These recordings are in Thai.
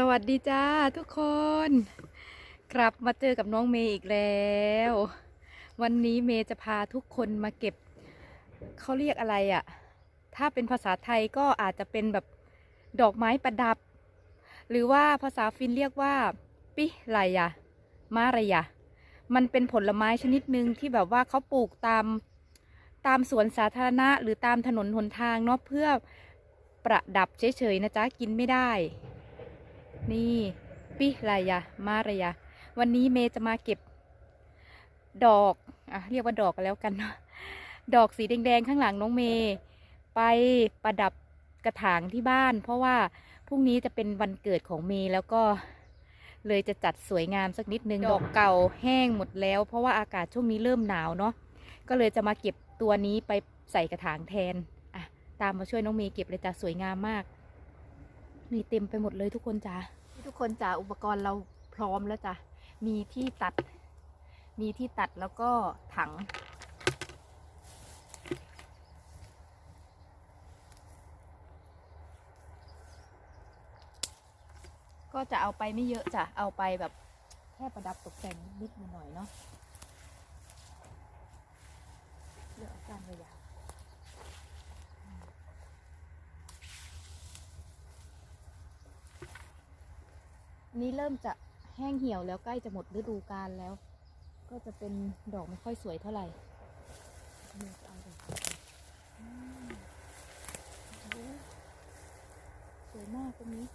สวัสดีจ้าทุกคน กลับมาเจอกับน้องเมย์อีกแล้ว วันนี้เมย์จะพาทุกคนมาเก็บเขาเรียกอะไรอะ่ะ ถ้าเป็นภาษาไทยก็อาจจะเป็นแบบดอกไม้ประดับ หรือว่าภาษาฟินเรียกว่า ปิไรยะมารยะมันเป็นผลไม้ชนิดหนึ่งที่แบบว่าเขาปลูกตามตามสวนสาธารณะ หรือตามถนนหนทางเนาะเพื่อประดับเฉยๆนะจ๊ะกินไม่ได้ นี่ปิรายะมาระยะ วันนี้เมย์จะมาเก็บ ดอกอะเรียกว่าดอกกันแล้วกันเนาะดอกสีแดงๆข้างหลังน้องเมย์ไปประดับกระถางที่บ้าน เพราะว่าพรุ่งนี้จะเป็นวันเกิดของเมย์แล้วก็เลยจะจัดสวยงามสักนิดนึงดอกเก่าแห้งหมดแล้ว เพราะว่าอากาศช่วงนี้เริ่มหนาวเนาะก็เลยจะมาเก็บตัวนี้ไปใส่กระถางแทนอะตามมาช่วยน้องเมย์เก็บเลยจ้ะสวยงามมากนี่เต็มไปหมดเลยทุกคนจ้า ทุกคนจ้าอุปกรณ์เราพร้อมแล้วจ้ะมีที่ตัด มีที่ตัดแล้วก็ถัง ก็จะเอาไปไม่เยอะจ้ะเอาไปแบบแค่ประดับตกแต่งนิดๆหน่อยๆเนาะเลือกเอาก้านยาวๆอั นี้เริ่มจะแห้งเหี่ยวแล้วใกล้จะหมดฤดูกาลแล้ว ก็จะเป็นดอกไม่ค่อยสวยเท่าไหร่สวยมากตรงนี้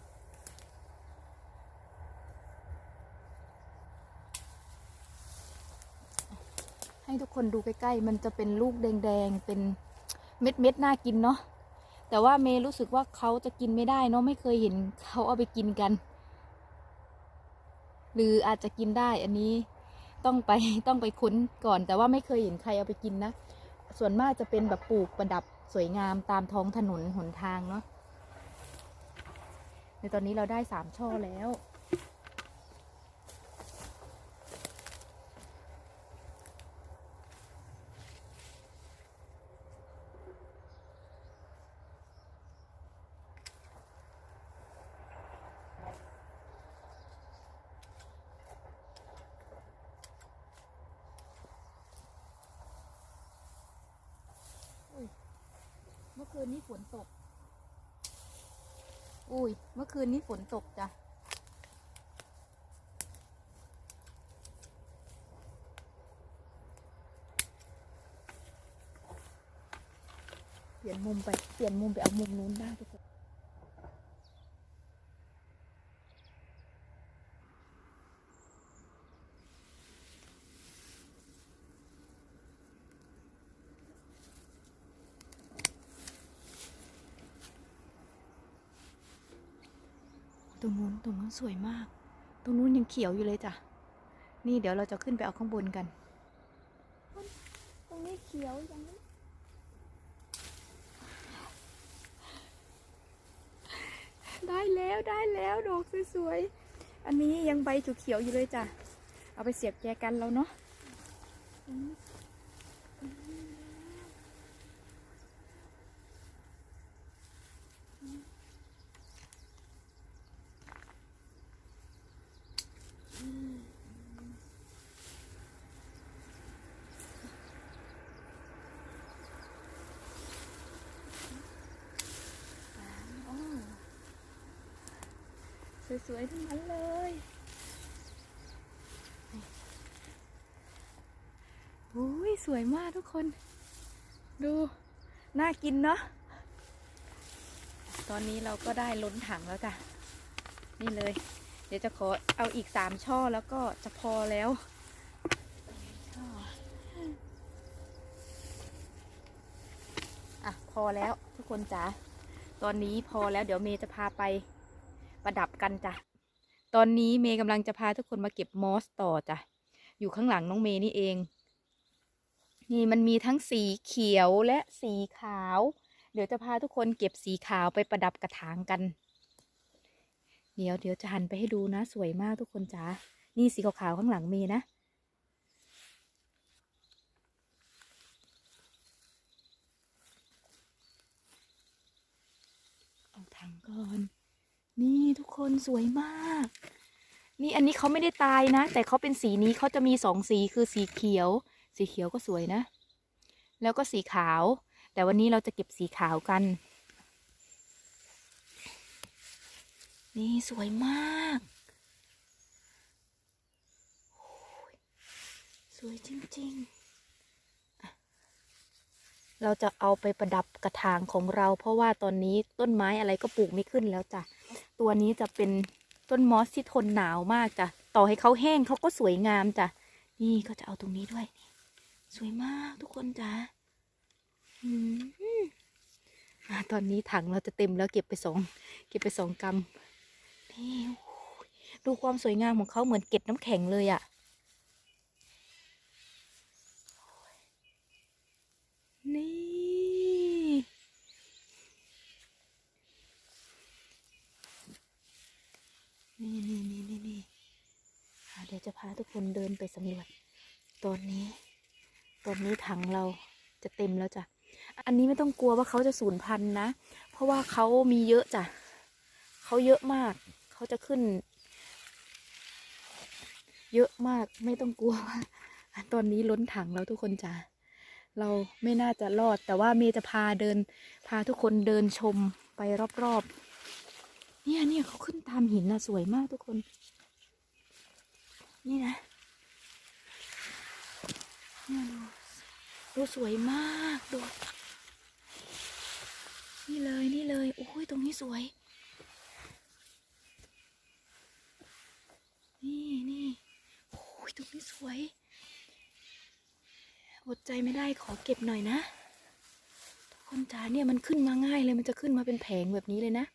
ให้ทุกคนดูใกล้ๆ มันจะเป็นลูกแดงๆ เป็นเม็ดๆ น่ากินเนาะ แต่ว่าเมย์รู้สึกว่าเขาจะกินไม่ได้เนาะ ไม่เคยเห็นเขาเอาไปกินกัน หรืออาจจะกินได้อันนี้ต้องไปต้องไปค้นก่อน แต่ว่าไม่เคยเห็นใครเอาไปกินนะ ส่วนมากจะเป็นแบบปลูกประดับสวยงามตามท้องถนนหนทางเนาะในตอนนี้เราได้สามช่อแล้ว เมื่อ คืนนี้ฝนตก อุ้ย เมื่อคืนนี้ฝนตกจ้ะ เปลี่ยนมุมไป เปลี่ยนมุมไปเอามุมนู้นได้ทุกคน ตรง นู้นสวยมาก ตรงนู้นยังเขียวอยู่เลยจ้ะ นี่เดี๋ยวเราจะขึ้นไปเอาข้างบนกัน ตรงนี้เขียวยังไม่ได้แล้วได้แล้วดอกสวยๆ อันนี้ยังใบเขียวๆอยู่เลยจ้ะ เอาไปเสียบแจกันแล้วเนาะอ้อ สวยๆทั้งนั้นเลยโอ้ยสวยมากทุกคน ดู น่ากินเนาะ ตอนนี้เราก็ได้ล้นถังแล้วจ้ะ นี่เลย เดี๋ยวจะขอเอาอีกสามช่อแล้วก็จะพอแล้วออะพอแล้วทุกคนจ๋า ตอนนี้พอแล้วเดี๋ยวเมย์จะพาไป ประดับกันจ้ะ ตอนนี้เมย์กำลังจะพาทุกคนมาเก็บมอสต่อจ้ะ อยู่ข้างหลังน้องเมย์นี่เอง นี่มันมีทั้งสีเขียวและสีขาว เดี๋ยวจะพาทุกคนเก็บสีขาวไปประดับกระถางกัน เดี๋ยวเดี๋ยวจะหันไปให้ดูนะ สวยมากทุกคนจ้านี่สีขาวๆข้างหลังเมย์นะเอาถังก่อน นี่ทุกคนสวยมาก นี่อันนี้เขาไม่ได้ตายนะ แต่เขาเป็นสีนี้เขาจะมีสองสีคือสีเขียว สีเขียวก็สวยนะ แล้วก็สีขาว แต่วันนี้เราจะเก็บสีขาวกัน นี่สวยมาก สวยจริงๆเราจะเอาไปประดับกระถางของเรา เพราะว่าตอนนี้ต้นไม้อะไรก็ปลูกไม่ขึ้นแล้วจ้ะ ตัวนี้จะเป็นต้นมอสที่ทนหนาวมากจ้ะต่อให้เขาแห้งเขาก็สวยงามจ้ะนี่ก็จะเอาตรงนี้ด้วยนี่สวยมากทุกคนจ้ะอืมตอนนี้ถังเราจะเต็มแล้วเก็บไปสองเก็บไปสองกำนี่ดูความสวยงามของเขาเหมือนเกล็ดน้ำแข็งเลยอะ่ะนี่ นี่นี่นี่นี่นี่ะเดี๋ยวจะพาทุกคนเดินไปสำรวจตอนนี้ ตอนนี้ถังเราจะเต็มแล้วจ้ะ อันนี้ไม่ต้องกลัวว่าเขาจะสูญพันธุ์นะ เพราะว่าเขามีเยอะจ้ะเขาเยอะมาก เขาจะขึ้น เยอะมากไม่ต้องกลัวว่าตอนนี้ล้นถังแล้วทุกคนจ้ะเราไม่น่าจะรอด แต่ว่าเมย์จะพาเดิน พาทุกคนเดินชมไปรอบๆ เนี่ยเนี่ยเขาขึ้นตามหินนะสวยมากทุกคน นี่นะเนี่ยดูดูสวยมากดูนี่เลยนี่เลยโอ้ยตรงนี้สวย นี่นี่โอ้ยตรงนี้สวยอดใจไม่ได้ขอเก็บหน่อยนะทุกคนจ๋าเนี่ยมันขึ้นมาง่ายเลยมันจะขึ้นมาเป็นแผงแบบนี้เลยนะ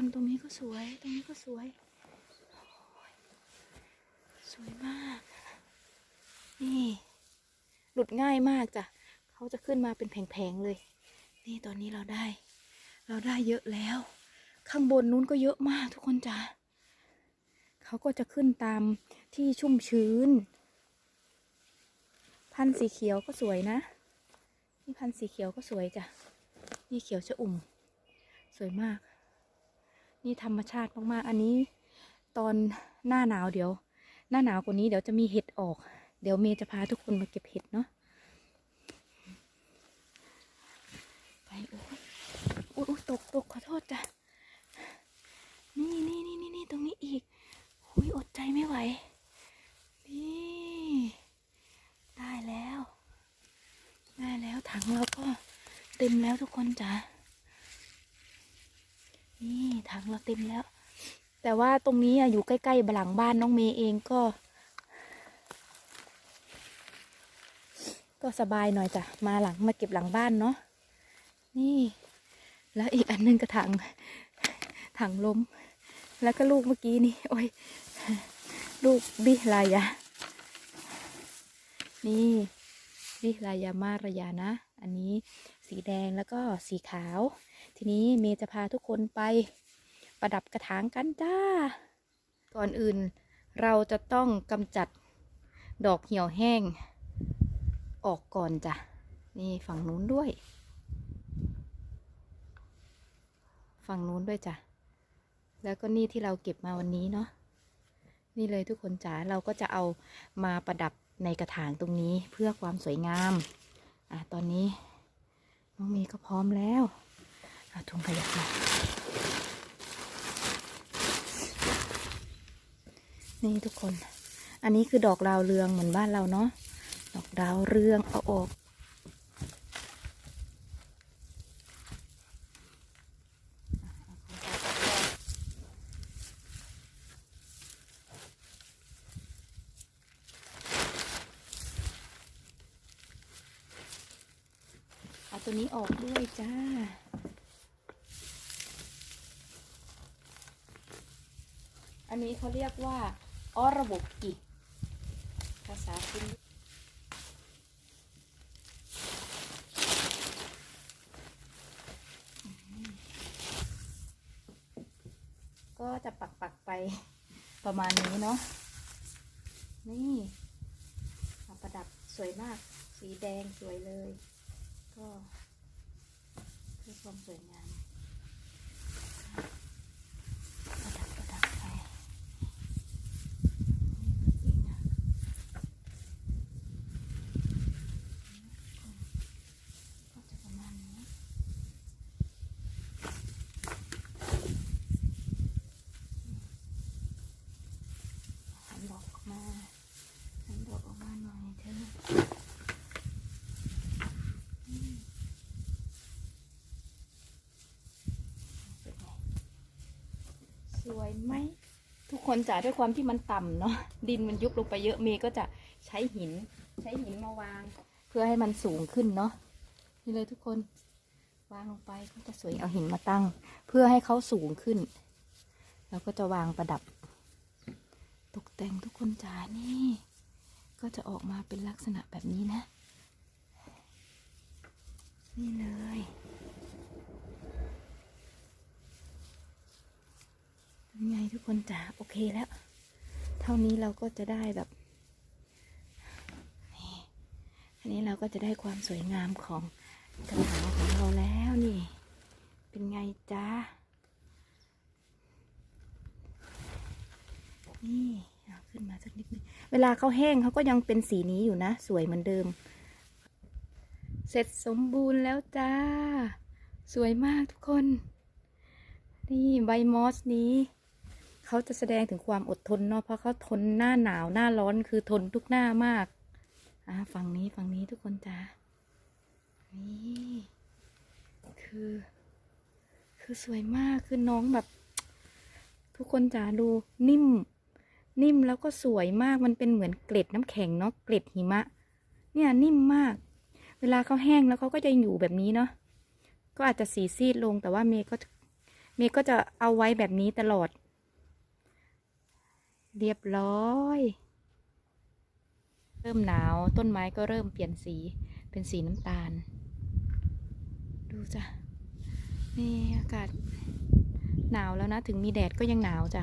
คนตรงนี้ก็สวย ตรงนี้ก็สวยโอ้ยสวยมาก นี่ หลุดง่ายมากจ้ะ เขาจะขึ้นมาเป็นแผงๆเลย นี่ตอนนี้เราได้ เราได้เยอะแล้ว ข้างบนนู้นก็เยอะมากทุกคนจ้ะเขาก็จะขึ้นตามที่ชุ่มชื้น พันธุ์สีเขียวก็สวยนะ นี่พันธุ์สีเขียวก็สวยจ้ะ นี่เขียวชะอุ่ม สวยมาก นี่ธรรมชาติมากๆ อันนี้ตอนหน้าหนาวเดี๋ยว หน้าหนาวกว่านี้เดี๋ยวจะมีเห็ดออก เดี๋ยวเมย์จะพาทุกคนมาเก็บเห็ดเนาะไปโอ้ยโอ้ยตกตกขอโทษจ้ะนี่นี่นี่นี่นี่ตรงนี้อีกหุยอดใจไม่ไหว นี่ ได้แล้ว ได้แล้วถังเราก็เต็มแล้วทุกคนจ้ะ นี่ถังเราเต็มแล้ว แต่ว่าตรงนี้อยู่ใกล้ๆหลังบ้านน้องเมย์เองก็ ก็สบายหน่อยจ้ะมาหลังมาเก็บหลังบ้านเนาะนี่ แล้วอีกอันหนึงก็ถังถังลมแล้วก็ลูกเมื่อกี้นี่โอ้ยลูกบิลายะนี่ บิลายามาระยานะ อันนี้สีแดงแล้วก็สีขาว ทีนี้เมย์จะพาทุกคนไปประดับกระถางกันจ้า ก่อนอื่นเราจะต้องกำจัดดอกเหี่ยวแห้ง ออกก่อนจ้ะ นี่ฝั่งนู้นด้วย ฝั่งนู้นด้วยจ้ะ แล้วก็นี่ที่เราเก็บมาวันนี้เนาะ นี่เลยทุกคนจ๋า เราก็จะเอามาประดับ ในกระถางตรงนี้เพื่อความสวยงาม อะตอนนี้น้องเมย์ก็พร้อมแล้วเอาถุงขยะมานี่ทุกคน อันนี้คือดอกดาวเรืองเหมือนบ้านเราเนาะ ดอกดาวเรืองเอาออก เอาตัว นี้ออกด้วยจ้า อันนี้เขาเรียกว่าออระบบกิภาษาฟินก็จะปักปักไปประมาณนี้เนาะ นี่ประดับสวยมาก สีแดงสวยเลย ก็ สวยงาม สวยไหม ทุก คนจ๋าด้วยความที่มันต่ำเนาะดินมันยุบลงไปเยอะเมย์ก็จะใช้หิน ใช้หินมาวาง เพื่อให้มันสูงขึ้นเนาะนี่เลยทุกคนวางลงไปก็จะสวยเอาหินมาตั้ง เพื่อให้เขาสูงขึ้น แล้วก็จะวางประดับ ตกแต่งทุกคนจ๋านี่ ก็จะออกมาเป็นลักษณะแบบนี้นะ นี่เลย เป็น ไงทุกคนจ๋าโอเคแล้ว เท่านี้เราก็จะได้แบบนี่อันนี้เราก็จะได้ความสวยงามของกระถางของเราแล้วนี่ เป็นไงจ้านี่เอาขึ้นมาสักนิดนึงเวลาเขาแห้งเขาก็ยังเป็นสีนี้อยู่นะ สวยเหมือนเดิม เสร็จสมบูรณ์แล้วจ้า สวยมากทุกคน นี่ใบมอสนี้ เขาจะแสดงถึงความอดทนเนาะเพราะเขาทนหน้าหนาวหน้าร้อนคือทนทุกหน้ามากอ่าฝั่งนี้ฝั่งนี้ทุกคนจ้านี่คือ คือสวยมากคือน้องแบบ ทุกคนจ๋าดูนิ่ม นิ่มแล้วก็สวยมากมันเป็นเหมือนเกล็ดน้ำแข็งเนาะเกล็ดหิมะ เนี่ยนิ่มมาก เวลาเขาแห้งแล้วเขาก็จะอยู่แบบนี้เนาะก็อาจจะสีซีดลงแต่ว่าเมย์ก็เมย์ก็จะเอาไว้แบบนี้ตลอด เรียบร้อย เริ่มหนาวต้นไม้ก็เริ่มเปลี่ยนสีเป็นสีน้ำตาล ดูจ้ะนี่อากาศหนาวแล้วนะ ถึงมีแดดก็ยังหนาวจ้ะ